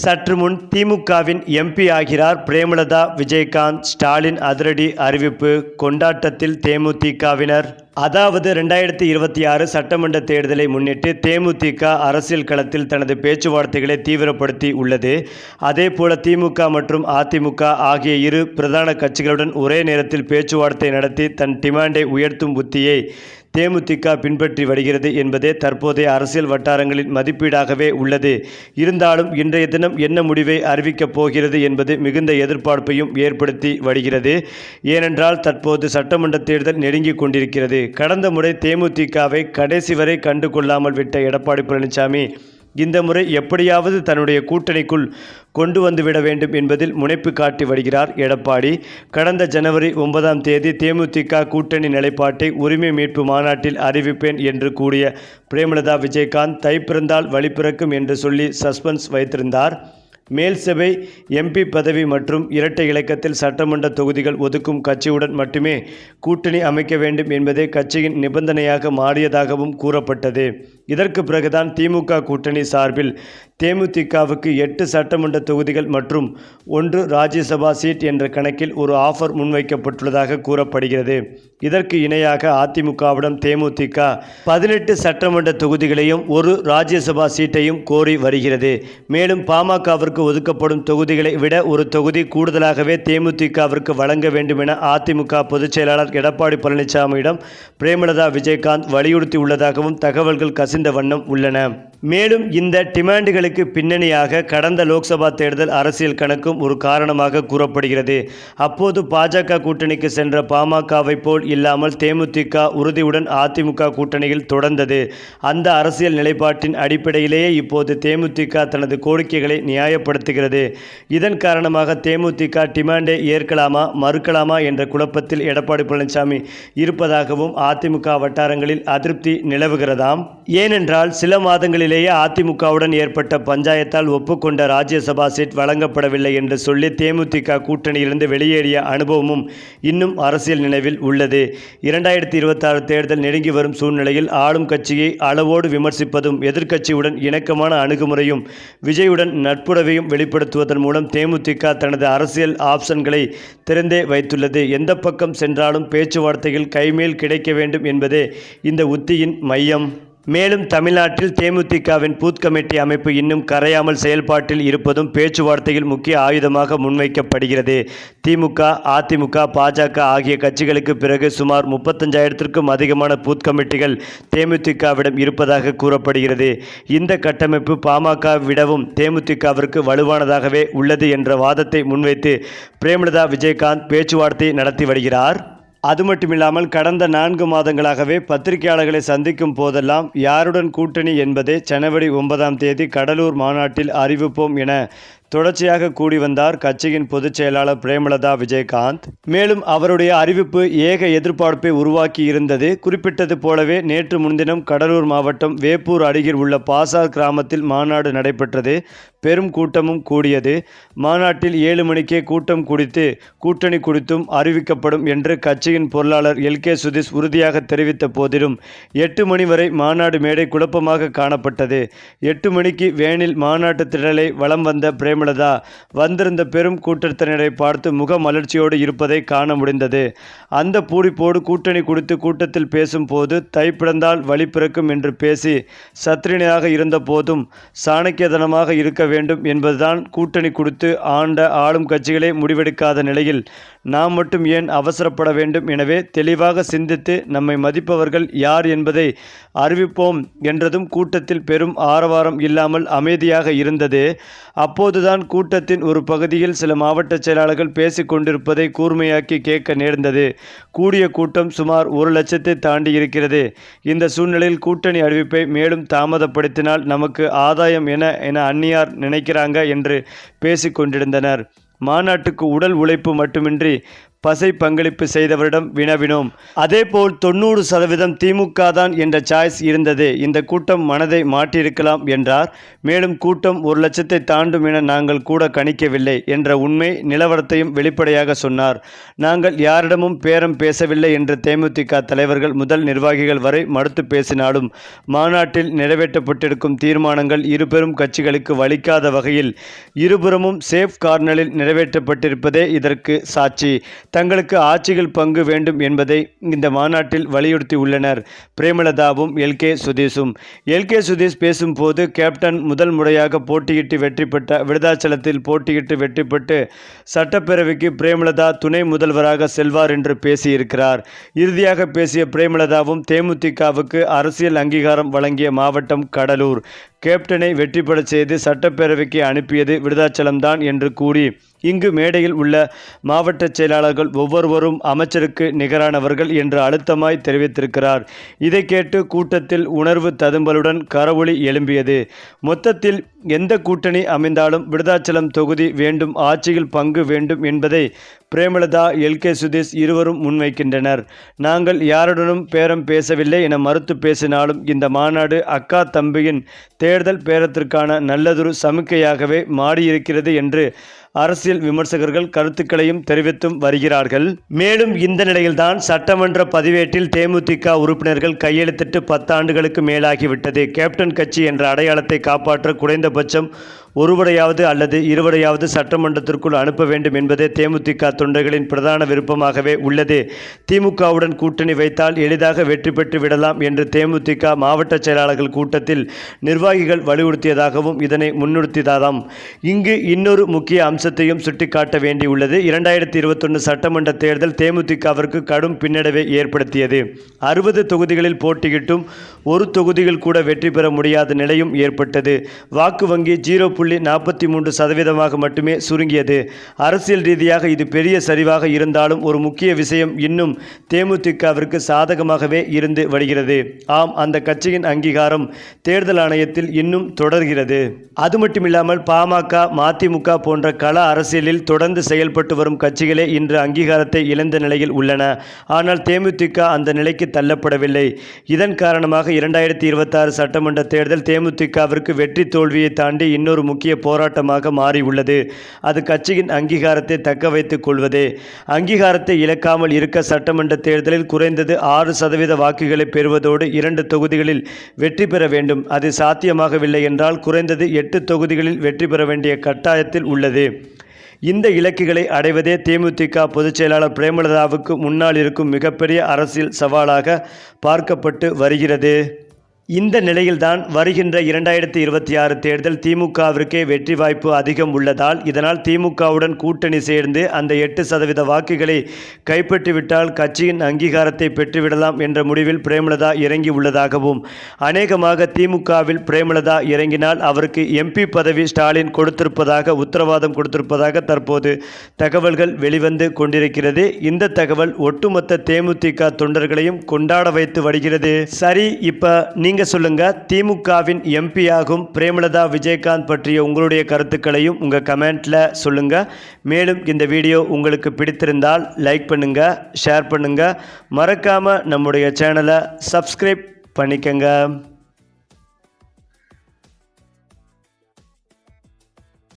சற்று முன் திமுகவின் எம்பி ஆகிறார் பிரேமலதா விஜயகாந்த் ஸ்டாலின் அதிரடி அறிவிப்பு கொண்டாட்டத்தில் தேமுதிகவினர். அதாவது ரெண்டாயிரத்தி இருபத்தி ஆறு சட்டமன்ற தேர்தலை முன்னிட்டு தேமுதிக அரசியல் களத்தில் தனது பேச்சுவார்த்தைகளை தீவிரப்படுத்தி உள்ளது. அதேபோல திமுக மற்றும் அதிமுக ஆகிய இரு பிரதான கட்சிகளுடன் ஒரே நேரத்தில் பேச்சுவார்த்தை நடத்தி தன் டிமாண்டை உயர்த்தும் புத்தியை தேமுதிக பின்பற்றி வருகிறது என்பதே தற்போதைய அரசியல் வட்டாரங்களின் மதிப்பீடாகவே உள்ளது. இருந்தாலும் இன்றைய தினம் என்ன முடிவை அறிவிக்கப் போகிறது என்பது மிகுந்த எதிர்பார்ப்பையும் ஏற்படுத்தி வருகிறது. ஏனென்றால் தற்போது சட்டமன்ற தேர்தல் நெருங்கிக் கொண்டிருக்கிறது. கடந்த முறை தேமுதிகவை கடைசி வரை கண்டு கொள்ளாமல் விட்ட எடப்பாடி பழனிசாமி இந்த முறை எப்படியாவது தன்னுடைய கூட்டணிக்குள் கொண்டு வந்துவிட வேண்டும் என்பதில் முனைப்பு காட்டி வருகிறார் எடப்பாடி. கடந்த ஜனவரி ஒன்பதாம் தேதி தேமுதிக கூட்டணி நிலைப்பாட்டை உரிமை மீட்பு மாநாட்டில் அறிவிப்பேன் என்று கூறிய பிரேமலதா விஜயகாந்த் தை பிறந்தால் வழி பிறக்கும் என்று சொல்லி சஸ்பென்ஸ் வைத்திருந்தார். மேல் சபை எம்பி பதவி மற்றும் இரட்டை இலக்கத்தில் சட்டமன்ற தொகுதிகள் ஒதுக்கும் கட்சியுடன் மட்டுமே கூட்டணி அமைக்க வேண்டும் என்பதே கட்சியின் நிபந்தனையாக மாறியதாகவும் கூறப்பட்டது. இதற்கு பிறகுதான் திமுக கூட்டணி சார்பில் தேமுதிகவுக்கு எட்டு சட்டமன்ற தொகுதிகள் மற்றும் ஒன்று ராஜ்யசபா சீட் என்ற கணக்கில் ஒரு ஆஃபர் முன்வைக்கப்பட்டுள்ளதாக கூறப்படுகிறது. இதற்கு இணையாக அதிமுகவிடம் தேமுதிக பதினெட்டு சட்டமன்ற தொகுதிகளையும் ஒரு ராஜ்யசபா சீட்டையும் கோரி வருகிறது. மேலும் பாமகவிற்கு ஒதுக்கப்படும் தொகுதிகளை விட ஒரு தொகுதி கூடுதலாகவே தேமுதிகவிற்கு வழங்க வேண்டும் என அதிமுக பொதுச் செயலாளர் எடப்பாடி பழனிசாமியிடம் பிரேமலதா விஜயகாந்த் வலியுறுத்தியுள்ளதாகவும் தகவல்கள் கசிந்த வண்ணம் உள்ளன. மேலும் இந்த டிமாண்டுகளுக்கு பின்னணியாக கடந்த லோக்சபா தேர்தல் அரசியல் கணக்கும் ஒரு காரணமாக கூறப்படுகிறது. அப்போது பாஜக கூட்டணிக்கு சென்ற பாமகவை போல் இல்லாமல் தேமுதிக உறுதியுடன் அதிமுக கூட்டணியில் தொடர்ந்தது. அந்த அரசியல் நிலைப்பாட்டின் அடிப்படையிலேயே இப்போது தேமுதிக தனது கோரிக்கைகளை நியாயப்படுத்துகிறது. இதன் காரணமாக தேமுதிக டிமாண்டை ஏற்கலாமா மறுக்கலாமா என்ற குழப்பத்தில் எடப்பாடி பழனிசாமி இருப்பதாகவும் அதிமுக வட்டாரங்களில் அதிருப்தி நிலவுகிறதாம். ஏனென்றால் சில மாதங்களில் தேர்தலிலேயே அதிமுகவுடன் ஏற்பட்ட பஞ்சாயத்தால் ஒப்புக்கொண்ட ராஜ்யசபா சீட் வழங்கப்படவில்லை என்று சொல்லி தேமுதிக கூட்டணியிலிருந்து வெளியேறிய அனுபவமும் இன்னும் அரசியல் நினைவில் உள்ளது. இரண்டாயிரத்தி இருபத்தாறு தேர்தல் நெருங்கி வரும் சூழ்நிலையில் ஆளும் கட்சியை அளவோடு விமர்சிப்பதும் எதிர்க்கட்சியுடன் இணக்கமான அணுகுமுறையும் விஜயுடன் நட்புறவையும் வெளிப்படுத்துவதன் மூலம் தேமுதிக தனது அரசியல் ஆப்ஷன்களை திறந்தே வைத்துள்ளது. எந்த பக்கம் சென்றாலும் பேச்சுவார்த்தையில் கைமேல் கிடைக்க வேண்டும் என்பதே இந்த உத்தியின் மையம். மேலும் தமிழ்நாட்டில் தேமுதிகவின் பூத் கமிட்டி அமைப்பு இன்னும் கரையாமல் செயல்பாட்டில் இருப்பதும் பேச்சுவார்த்தையில் முக்கிய ஆயுதமாக முன்வைக்கப்படுகிறது. திமுக அதிமுக பாஜக ஆகிய கட்சிகளுக்கு பிறகு சுமார் முப்பத்தஞ்சாயிரத்திற்கும் அதிகமான பூத் கமிட்டிகள் தேமுதிகவிடம் இருப்பதாக கூறப்படுகிறது. இந்த கட்டமைப்பு பாமக விடவும் தேமுதிகவிற்கு வலுவானதாகவே உள்ளது என்ற வாதத்தை முன்வைத்து பிரேமலதா விஜயகாந்த் பேச்சுவார்த்தை நடத்தி வருகிறார். அது மட்டுமில்லாமல் கடந்த நான்கு மாதங்களாகவே பத்திரிகையாளர்களை சந்திக்கும் போதெல்லாம் யாருடன் கூட்டணி என்பதே ஜனவரி ஒன்பதாம் தேதி கடலூர் மாநாட்டில் அறிவிப்போம் என தொடர்ச்சியாக கூடி வந்தார் கட்சியின் பொதுச் செயலாளர் பிரேமலதா விஜயகாந்த். மேலும் அவருடைய அறிவிப்பு ஏக எதிர்பார்ப்பை உருவாக்கி இருந்தது. குறிப்பிட்டது போலவே நேற்று முன்தினம் கடலூர் மாவட்டம் வேப்பூர் அருகில் உள்ள பாசார் கிராமத்தில் மாநாடு நடைபெற்றது. பெரும் கூட்டமும் கூடியது. மாநாட்டில் ஏழு மணிக்கே கூட்டம் குடித்து கூட்டணி குறித்தும் அறிவிக்கப்படும் என்று கட்சியின் பொருளாளர் எல். கே. சுதீஷ் உறுதியாக தெரிவித்த போதிலும் எட்டு மணி வரை மாநாடு மேடை குழப்பமாக காணப்பட்டது. எட்டு மணிக்கு வேனில் மாநாட்டு திடலை வலம் வந்த பிரேமலதா வந்திருந்த பெரும் கூட்டத்தினரை பார்த்து முக மலர்ச்சியோடு இருப்பதை காண முடிந்தது. அந்த பூரிப்போடு கூட்டணி குறித்து கூட்டத்தில் பேசும்போது தை பிறந்தால் வழி பிறக்கும் என்று பேசி சத்திரினையாக இருந்த போதும் சாணக்கியதனமாக இருக்க வேண்டும் என்பதுதான் கூட்டணி கொடுத்து ஆண்ட ஆளும் கட்சிகளே முடிவெடுக்காத நிலையில் நாம் மட்டும் ஏன் அவசரப்பட வேண்டும்? எனவே தெளிவாக சிந்தித்து நம்மை மதிப்பவர்கள் யார் என்பதை அறிவிப்போம் என்றதும் கூட்டத்தில் பெரும் ஆரவாரம் இல்லாமல் அமைதியாக இருந்தது. அப்போதுதான் கூட்டத்தின் ஒரு பகுதியில் சில மாவட்ட செயலாளர்கள் பேசிக் கொண்டிருப்பதை கூர்மையாக்கி கேட்க நேர்ந்தது. கூடிய கூட்டம் சுமார் ஒரு லட்சத்தை தாண்டி இருக்கிறது. இந்த சூழ்நிலையில் கூட்டணி அறிவிப்பை மேலும் தாமதப்படுத்தினால் நமக்கு ஆதாயம் என என அந்நியார் நினைக்கிறாங்க என்று பேசிக்கொண்டிருந்தனர் மாநாட்டுக்கு உடல் உழைப்பு மட்டுமின்றி பசை பங்களிப்பு செய்தவரிடம் வினவினோம். அதேபோல் தொண்ணூறு சதவீதம் திமுக தான் என்ற சாய்ஸ் இருந்தது. இந்த கூட்டம் மனதை மாற்றியிருக்கலாம் என்றார். மேலும் கூட்டம் ஒரு லட்சத்தை தாண்டும் என நாங்கள் கூட கணிக்கவில்லை என்ற உண்மை நிலவரத்தையும் வெளிப்படையாக சொன்னார். நாங்கள் யாரிடமும் பேரம் பேசவில்லை என்று தேமுதிக தலைவர்கள் முதல் நிர்வாகிகள் வரை மறுத்து பேசினாலும் மாநாட்டில் நிறைவேற்றப்பட்டிருக்கும் தீர்மானங்கள் இருபெரும் கட்சிகளுக்கு வலிக்காத வகையில் இருபுறமும் சேஃப் கார்னரில் நிறைவேற்றப்பட்டிருப்பதே இதற்கு சாட்சி. தங்களுக்கு ஆட்சிகள் பங்கு வேண்டும் என்பதை இந்த மாநாட்டில் வலியுறுத்தி உள்ளனர் பிரேமலதாவும் எல். கே. சுதீஷும். எல். கே. சுதீஷ் பேசும்போது கேப்டன் முதல் முறையாக போட்டியிட்டு வெற்றி பெற்ற விருதாச்சலத்தில் போட்டியிட்டு வெற்றி பெற்று சட்டப்பேரவைக்கு பிரேமலதா துணை முதல்வராக செல்வார் என்று பேசியிருக்கிறார். இறுதியாக பேசிய பிரேமலதாவும் தேமுதிகவுக்கு அரசியல் அங்கீகாரம் வழங்கிய மாவட்டம் கடலூர். கேப்டனை வெற்றி பெறச் செய்து சட்டப்பேரவைக்கு அனுப்பியது விருதாச்சலம்தான் என்று கூறி இங்கு மேடையில் உள்ள மாவட்ட செயலாளர்கள் ஒவ்வொருவரும் அமைச்சருக்கு நிகரானவர்கள் என்று அழுத்தமாய் தெரிவித்திருக்கிறார். இதை கேட்டு கூட்டத்தில் உணர்வு ததும்பலுடன் கரவொளி எழும்பியது. மொத்தத்தில் எந்த கூட்டணி அமைந்தாலும் விருதாச்சலம் தொகுதி வேண்டும் ஆட்சியில் பங்கு வேண்டும் என்பதை பிரேமலதா எல். கே. சுதீஷ் இருவரும் முன்வைக்கின்றனர். நாங்கள் யாருடனும் பேரம் பேசவில்லை என மறுத்து பேசினாலும் இந்த மாநாடு அக்கா தம்பியின் தேர்தல் பேரத்திற்கான நல்லதொரு சமிக்கையாகவே மாறியிருக்கிறது என்று அரசியல் விமர்சகர்கள் கருத்துக்களையும் தெரிவித்தும் வருகிறார்கள். மேலும் இந்த நிலையில்தான் சட்டமன்ற பதிவேட்டில் தேமுதிக உறுப்பினர்கள் கையெழுத்திட்டு பத்தாண்டுகளுக்கு மேலாகிவிட்டது. கேப்டன் கட்சி என்ற அடையாளத்தை காப்பாற்ற குறைந்தபட்சம் ஒருவரையாவது அல்லது இருவரையாவது சட்டமன்றத்திற்குள் அனுப்ப வேண்டும் என்பதே தேமுதிக தொண்டர்களின் பிரதான விருப்பமாகவே உள்ளது. திமுகவுடன் கூட்டணி வைத்தால் எளிதாக வெற்றி பெற்று விடலாம் என்று தேமுதிக மாவட்ட செயலாளர்கள் கூட்டத்தில் நிர்வாகிகள் வலியுறுத்தியதாகவும் இதனை முன்னிறுத்தியதாம் இங்கு இன்னொரு முக்கிய அம்சத்தையும் சுட்டிக்காட்ட வேண்டியுள்ளது. இரண்டாயிரத்தி இருபத்தொன்று சட்டமன்ற தேர்தல் தேமுதிகவிற்கு கடும் பின்னடைவை ஏற்படுத்தியது. அறுபது தொகுதிகளில் போட்டியிட்டும் ஒரு தொகுதியில் கூட வெற்றி பெற முடியாத நிலையும் ஏற்பட்டது. வாக்கு வங்கி ஜீரோ புள்ளி நாற்பத்தி மூன்று சதவீதமாக மட்டுமே சுருங்கியது. அரசியல் ரீதியாக இது பெரிய சரிவாக இருந்தாலும் ஒரு முக்கிய விஷயம் இன்னும் தேமுதிகவிற்கு சாதகமாகவே இருந்து வருகிறது. ஆம் அந்த கட்சியின் அங்கீகாரம் தேர்தல் ஆணையத்தில் இன்னும் தொடர்கிறது. அது மட்டுமில்லாமல் பாமக மதிமுக போன்ற கள அரசியலில் தொடர்ந்து செயல்பட்டு வரும் கட்சிகளே இன்று அங்கீகாரத்தை இழந்த நிலையில் உள்ளன. ஆனால் தேமுதிக அந்த நிலைக்கு தள்ளப்படவில்லை. இதன் காரணமாக இரண்டாயிரத்தி இருபத்தாறு சட்டமன்ற தேர்தல் தேமுதிகவிற்கு வெற்றி தோல்வியை தாண்டி இன்னொரு முக்கிய போராட்டமாக மாறியுள்ளது அது கட்சியின் அங்கீகாரத்தை தக்க வைத்துக் கொள்வதே. அங்கீகாரத்தை இழக்காமல் இருக்க சட்டமன்ற தேர்தலில் குறைந்தது ஆறு சதவீத வாக்குகளை பெறுவதோடு இரண்டு தொகுதிகளில் வெற்றி பெற வேண்டும். அது சாத்தியமாகவில்லை என்றால் குறைந்தது எட்டு தொகுதிகளில் வெற்றி பெற வேண்டிய கட்டாயத்தில் உள்ளது. இந்த இலக்குகளை அடைவதே தேமுதிக பொதுச் செயலாளர் பிரேமலதாவுக்கு முன்னால் இருக்கும் மிகப்பெரிய அரசியல் சவாலாக பார்க்கப்பட்டு வருகிறது. இந்த நிலையில்தான் வருகின்ற இரண்டாயிரத்தி இருபத்தி ஆறு தேர்தல் திமுகவிற்கே வெற்றி வாய்ப்பு அதிகம் உள்ளதால் இதனால் திமுகவுடன் கூட்டணி சேர்ந்து அந்த எட்டு சதவீத வாக்குகளை கைப்பற்றிவிட்டால் கட்சியின் அங்கீகாரத்தை பெற்றுவிடலாம் என்ற முடிவில் பிரேமலதா இறங்கி உள்ளதாகவும் அநேகமாக திமுகவில் பிரேமலதா இறங்கினால் அவருக்கு எம்பி பதவி ஸ்டாலின் கொடுத்திருப்பதாக உத்தரவாதம் கொடுத்திருப்பதாக தற்போது தகவல்கள் வெளிவந்து கொண்டிருக்கிறது. இந்த தகவல் ஒட்டுமொத்த தேமுதிக தொண்டர்களையும் கொண்டாட வைத்து வருகிறது. சரி இப்போ நீங்கள் நீங்க சொல்லுங்க. திமுகவின் எம்பி ஆகும் பிரேமலதா விஜயகாந்த் பற்றிய உங்களுடைய கருத்துக்களையும் உங்க கமெண்ட்ல சொல்லுங்க. மேலும் இந்த வீடியோ உங்களுக்கு பிடித்திருந்தால் லைக் பண்ணுங்க ஷேர் பண்ணுங்க. மறக்காம நம்முடைய சேனலை சப்ஸ்கிரைப் பண்ணிக்கங்க.